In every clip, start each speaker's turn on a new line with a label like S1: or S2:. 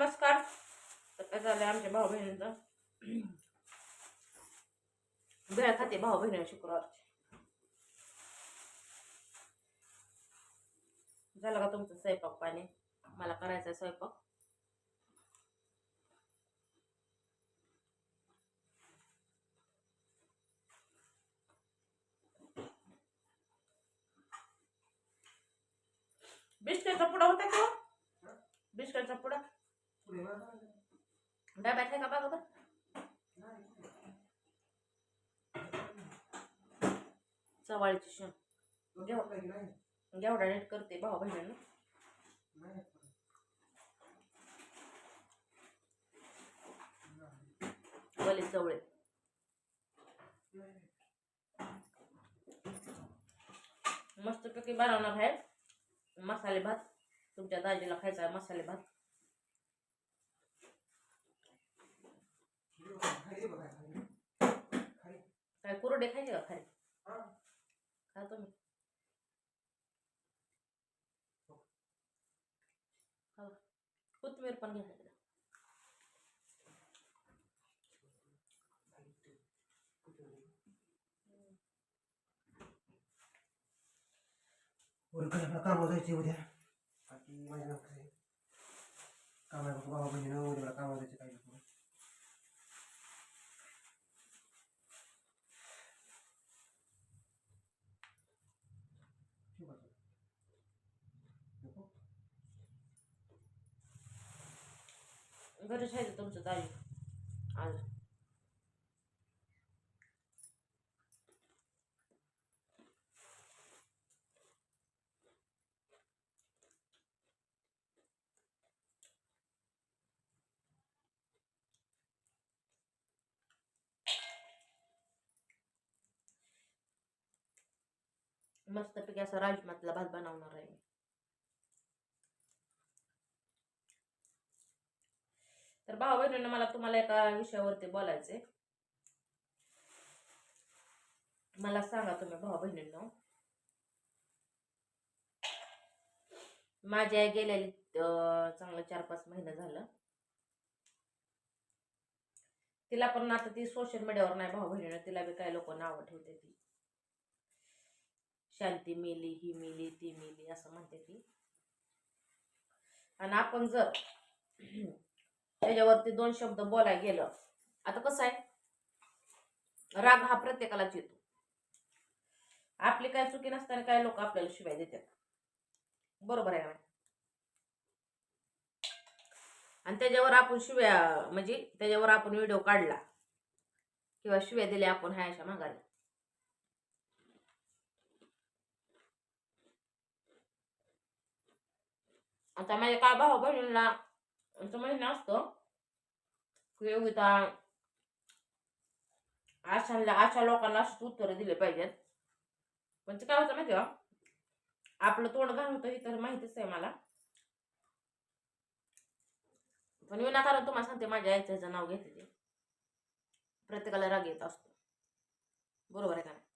S1: नमस्कार. तर काय झालं आमच्या भाऊ बहिणींचं. भेळ खाते भाऊ बहिणी शुक्रवारची. झालं का तुमचं स्वयंपाक पाणी? मला करायचा स्वयंपाक. बिस्किटचा पुडा होता का हो? बिस्किटचा पुडा डब्यात आहे का बघा बरं चवाळीची शेण घेवडा नीट करते भाऊ बहिणी गली चवळे मस्तपैकी बनवणार आहे मसाले भात तुमच्या दाजीला खायचा मसाले भात काय कुरडे खायचे का खाली? खा तुम्ही. खा. बरं. कोथिंबीर पण घ्या इकडं.
S2: वरकडे कामावर जायचे उद्या? बाकी माझ्या काम आहे. बघा बाबा बहिणीनं उद्या मला कामावर जायचं काही नको ठीक आहे. नको?
S1: घरीच आहे तुमचं दाजी आज मस्तपैकी असा राजमातला भात बनवणार आहे मी भाऊ बहिणीनं मला तुम्हाला एका विषयावरती बोलायचंय. मला सांगा तुम्ही भाऊ बहिणींना माझी आई गेलेली चांगलं चार पाच महिने झालं. तिला पण आता ती सोशल मीडियावर नाही भाऊ बहिणीनं तिला बी काही लोक नावं ठेवते ती. शांती मिली ही मिली ती मिली असं म्हणते ती. आणि आपण जर त्याच्यावरती दोन शब्द बोलाय गेलं. आता कसं आहे? राग हा प्रत्येकालाच येतो. आपली काय चुकी नसताना काय लोक आपल्याला शिवाय देतात. बरोबर आहे आणि त्याच्यावर आपण शिव्या म्हणजे त्याच्यावर आपण व्हिडिओ काढला किंवा शिव्या दिल्या आपण ह्या अशा मागायला आता माझ्या काय भाऊ बहिणीला असं महिना असतो की योगिता अशा अशा लोकांना अशीच उत्तरं दिले पाहिजेत पण ते काय होतं माहिती का आपलं तोंड घाण होतं हे तर माहितीच आहे मला पण विनाकारण तुम्हाला सांगते माझ्या आईचं नाव घेते ते प्रत्येकाला राग येत असतो बरोबर आहे का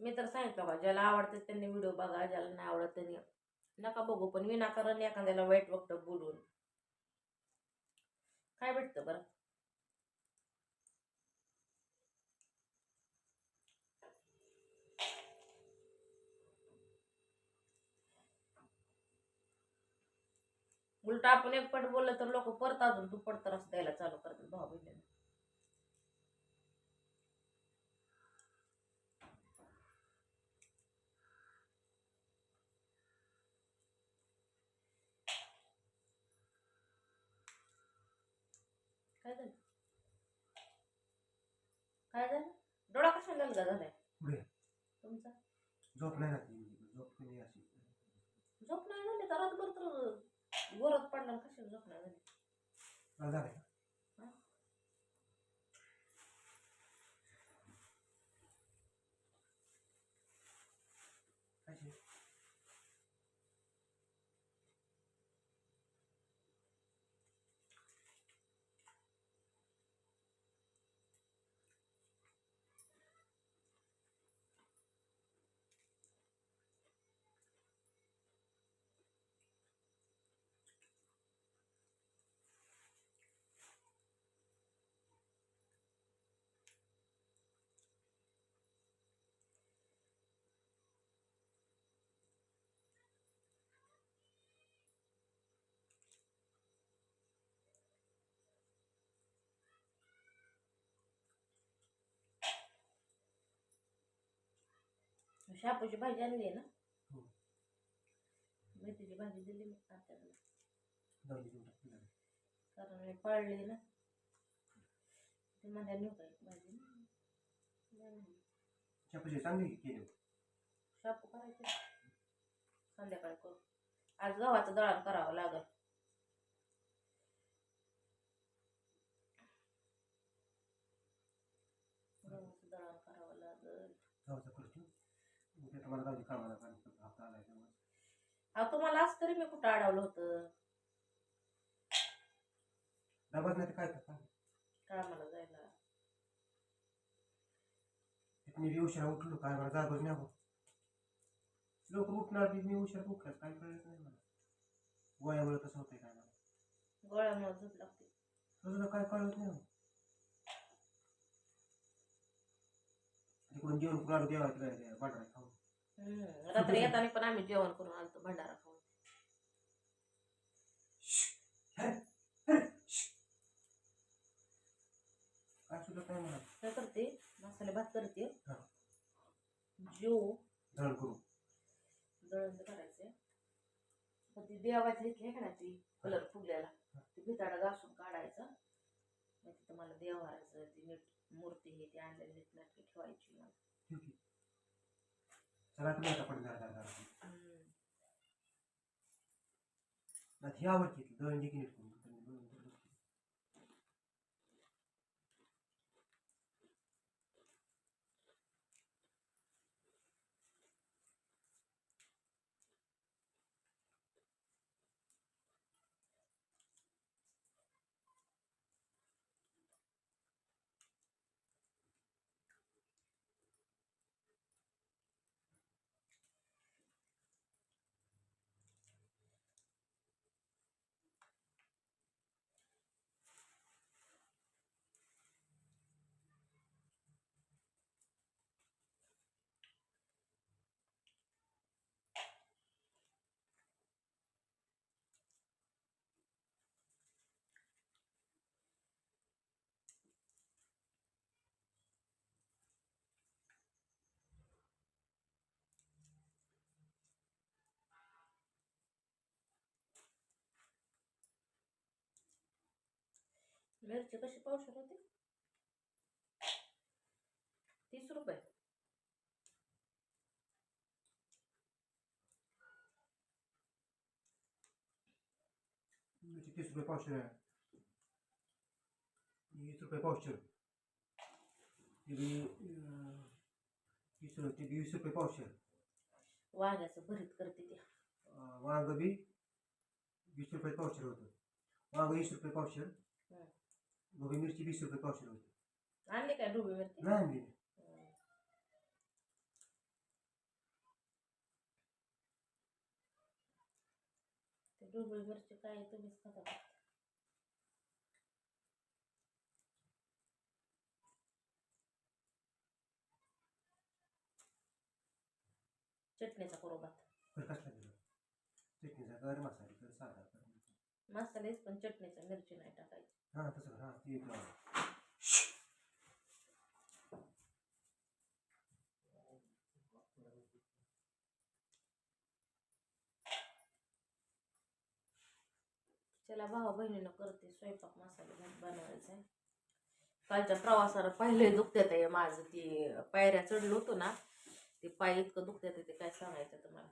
S1: मी तर सांगितलं बा ज्याला आवडते त्यांनी व्हिडिओ बघा ज्याला नाही आवडत त्यांनी नका बघू पण विनाकारण एखाद्याला वाईट वक्त बोलून. काय भेटतं बरं? उलट आपण एक पट बोललं तर लोक परत अजून दुप्पट त्रास द्यायला चालू काय झालं? काय झालं? डोळा कसा गलगा झालाय?
S2: पुढे.
S1: तुमचा?
S2: झोप नाही जात म्हणजे, झोप कमी अशी.
S1: झोप नाही झाली तर रातभर तर गोरत पडणार कशी झोप नाही झाली?
S2: मला झालंय
S1: शापूची भाजी आणली ना?
S2: हो.
S1: मेथीची भाजी दिली मी आत्याला
S2: जाऊ दे देऊन टाक तिला.
S1: कारण मी पळली ना. ती माझ्या नेऊ काय भाजी. नाही.
S2: शापूची चांगली केली.
S1: शापू करायचे. संध्याकाळी करू. आज गव्हाचं दळण करावं लागल गव्हाचं दळण करावं लागल
S2: जाऊचा करतो मग ते तुम्हाला जाऊ दे हप्ता.
S1: अहो तुम्हाला आज तरी मी कुठं अडवलं होतं?
S2: डबाच नाही तर काय करता?
S1: कामाला जायला.
S2: मी बी उशिरा उठलो काय मला जागच नाही होत लवकर उठणार बी मी उशिरा उठलाच काय कळत नाही मला. वयामुळे कसं होतंय काय मला.
S1: गोळ्यामुळे झोप लागते.
S2: तुझं काय कळत नाही तिकडून जेवण काय बाटरा खाऊन
S1: हम्म. रात्री येताना पण आम्ही जेवण करून आलतो भंडारा खाऊन.
S2: काय
S1: करते? मसाले भात करते.
S2: हा.
S1: जीव
S2: दळण करू.
S1: दळण करायचे पण ती देवाची ना ती? कलर फुगलेला. ती भिताडा घासून काढायचा. मग तिथं मला देवाराचं ती नीट मूर्ती हे ती आणलेली नीट नाटकी ठेवायची. मला
S2: ठीक आहे. चला तुम्ही आता पण जरा जरा
S1: हम्म.
S2: नाही ही
S1: मिरची कशी पावशर होती तीस रुपये
S2: मिरची तीस रुपये पावशेर आहे वीस रुपये पावशेर ते बी अं, तीस रुपये ते बी वीस रुपये पावशेर
S1: वांग्याचं भरीत करते ती
S2: अं, वांग बी वीस रुपये पावशेर होतं वांग वीस रुपये पावशेर ढोबळी मिरची वीस रुपये पावशेर होती
S1: आणली काय ढोबळी मिरची
S2: नाही आणली.
S1: ते मिरची काय तुम्हीच खाता का? चटणीचा करू भात
S2: तर कसला दिलं चटणीचा कर मसाले कर साधा कर
S1: मसालेच पण चटणीचा मिरची नाही टाकायची
S2: हां तसं कर. ती एक लाव.
S1: त्याला भावा बहिणीनं करते स्वयंपाक मसाले भात बनवायचा आहे. कालच्या प्रवासाला पहिले दुखत्यात आहे माझं ती पायऱ्या चढलो होतो ना ते पाय इतकं दुखत्यात ते काय सांगायचं तुम्हाला